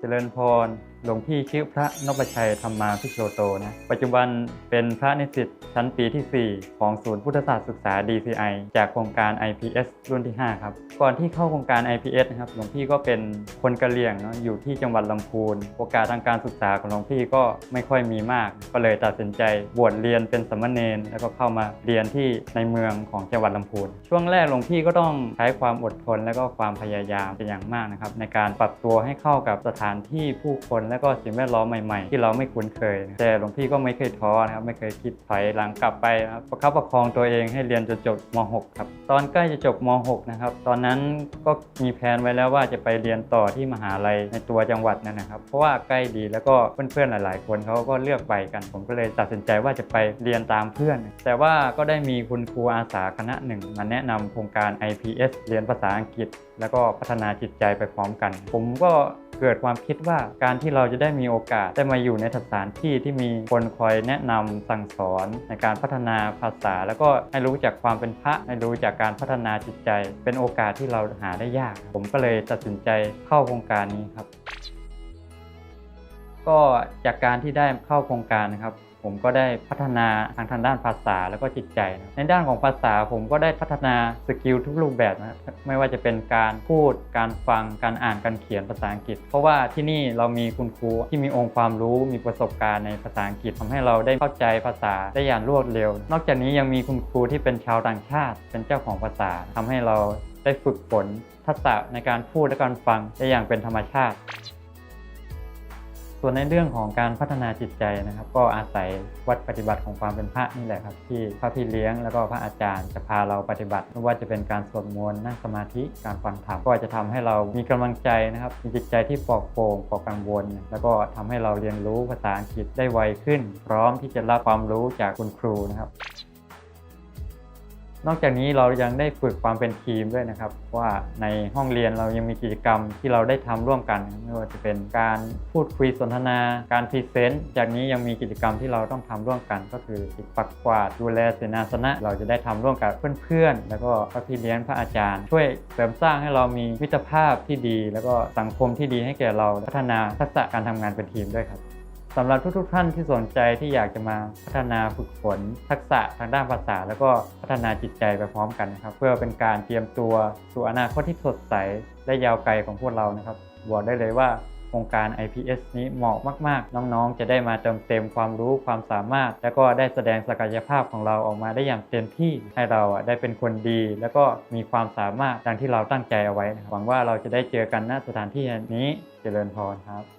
เจริญพรหลวงพี่ชื่อพระนพชัยธรรมาพิโชโตนะ ปัจจุบันเป็นพระนิสิตชั้นปีที่ 4 ของศูนย์พุทธศาสตร์ศึกษา DCI จากโครงการ IPS รุ่นที่ 5 ครับ ก่อนที่เข้าโครงการ IPS นะครับ หลวงพี่ก็เป็นคนกะเหรี่ยงเนาะ อยู่ที่จังหวัดลำพูน โอกาสทางการศึกษาของหลวงพี่ก็ไม่ค่อยมีมาก ก็เลยตัดสินใจบวชเรียนเป็นสามเณร แล้วก็เข้ามาเรียนที่ในเมืองของจังหวัดลำพูน ช่วงแรกหลวงพี่ก็ต้องใช้ความอดทน และก็ความพยายามเป็นอย่างมากนะครับในการปรับตัวให้เข้ากับสถานที่ผู้คนและก็สิ่งแวดล้อมใหม่ๆ ที่เราไม่คุ้นเคย แต่หลวงพี่ก็ไม่เคยท้อนะครับไม่เคยคิดถอยหลังกลับไปนะครับประคับประคองตัวเองให้เรียนจนจบม .6 ครับตอนใกล้จะจบม .6 นะครับตอนนั้นก็มีแผนไว้แล้วว่าจะไปเรียนต่อที่มหาลัยในตัวจังหวัดนั่นนะครับ เพราะว่าใกล้ดีแล้วก็เพื่อนๆหลาย ๆ คนเขาก็เลือกไปกัน ผมก็เลยตัดสินใจว่าจะไปเรียนตามเพื่อน แต่ว่าก็ได้มีคุณครูอาสาคณะหนึ่งมาแนะนำโครงการ IPS เรียนภาษาอังกฤษ แล้วก็พัฒนาจิตใจไปพร้อมกัน ผมก็ เกิดความคิดว่าการที่เราจะได้มีโอกาสได้มาอยู่ในสถานที่ที่มีคนคอยแนะนำสั่งสอนในการพัฒนาภาษา แล้วก็ให้รู้จักความเป็นพระให้รู้จักการพัฒนาจิตใจ เป็นโอกาสที่เราหาได้ยาก ผมก็เลยตัดสินใจเข้าโครงการนี้ครับ ก็จากการที่ได้เข้าโครงการนะครับ ผมก็ได้พัฒนาทางทางด้านภาษาแล้วก็จิตใจนะในด้านของภาษาผมก็ได้พัฒนาสกิลทุกรูปแบบนะไม่ว่าจะเป็นการพูด การฟัง การอ่าน การเขียนภาษาอังกฤษ เพราะว่าที่นี่เรามีคุณครูที่มีองค์ความรู้ มีประสบการณ์ในภาษาอังกฤษทำให้เราได้เข้าใจภาษาได้อย่างรวดเร็ว นอกจากนี้ยังมีคุณครูที่เป็นชาวต่างชาติ เป็นเจ้าของภาษาทำให้เราได้ฝึกฝนทักษะในการพูดและการฟังได้อย่างเป็นธรรมชาติ ส่วนในเรื่องของการพัฒนาจิตใจนะครับ ก็อาศัยวัดปฏิบัติของความเป็นพระนี่แหละครับ ที่พระพี่เลี้ยงแล้วก็พระอาจารย์จะพาเราปฏิบัติไม่ว่าจะเป็นการสวดมนต์นั่งสมาธิการฟังธรรมก็จะทำให้เรามีกำลังใจนะครับมีจิตใจที่ปลอดโปร่งปลอดกังวล แล้วก็ทำให้เราเรียนรู้ภาษาอังกฤษได้ไวขึ้น พร้อมที่จะรับความรู้จากคุณครูนะครับ นอกจากนี้เรายังได้ฝึกความเป็นทีมด้วยนะครับ ว่าในห้องเรียนเรายังมีกิจกรรมที่เราได้ทำร่วมกัน ไม่ว่าจะเป็นการพูดคุยสนทนา การพรีเซนต์จากนี้ยังมีกิจกรรมที่เราต้องทำร่วมกัน ก็คือปักกวาดดูแลเสนาสนะ เราจะได้ทำร่วมกับเพื่อนๆ แล้วก็พระพี่เลี้ยงพระอาจารย์ ช่วยเสริมสร้างให้เรามีมิตรภาพที่ดี แล้วก็สังคมที่ดีให้แก่เราพัฒนาทักษะการทำงานเป็นทีมด้วยครับ สำหรับทุกๆท่านที่สนใจที่อยากจะมาพัฒนาฝึกฝนทักษะทางด้านภาษา แล้วก็พัฒนาจิตใจไปพร้อมกันนะครับ เพื่อเป็นการเตรียมตัวสู่อนาคตที่สดใสและยาวไกลของพวกเรานะครับบอกได้เลยว่าโครงการ IPS นี้เหมาะมากๆ น้องๆ จะได้มาเติมเต็มความรู้ความสามารถ แล้วก็ได้แสดงศักยภาพของเราออกมาได้อย่างเต็มที่ให้เราอะได้เป็นคนดี แล้วก็มีความสามารถดังที่เราตั้งใจเอาไว้หวังว่าเราจะได้เจอกันณสถานที่นี้เจริญพรครับ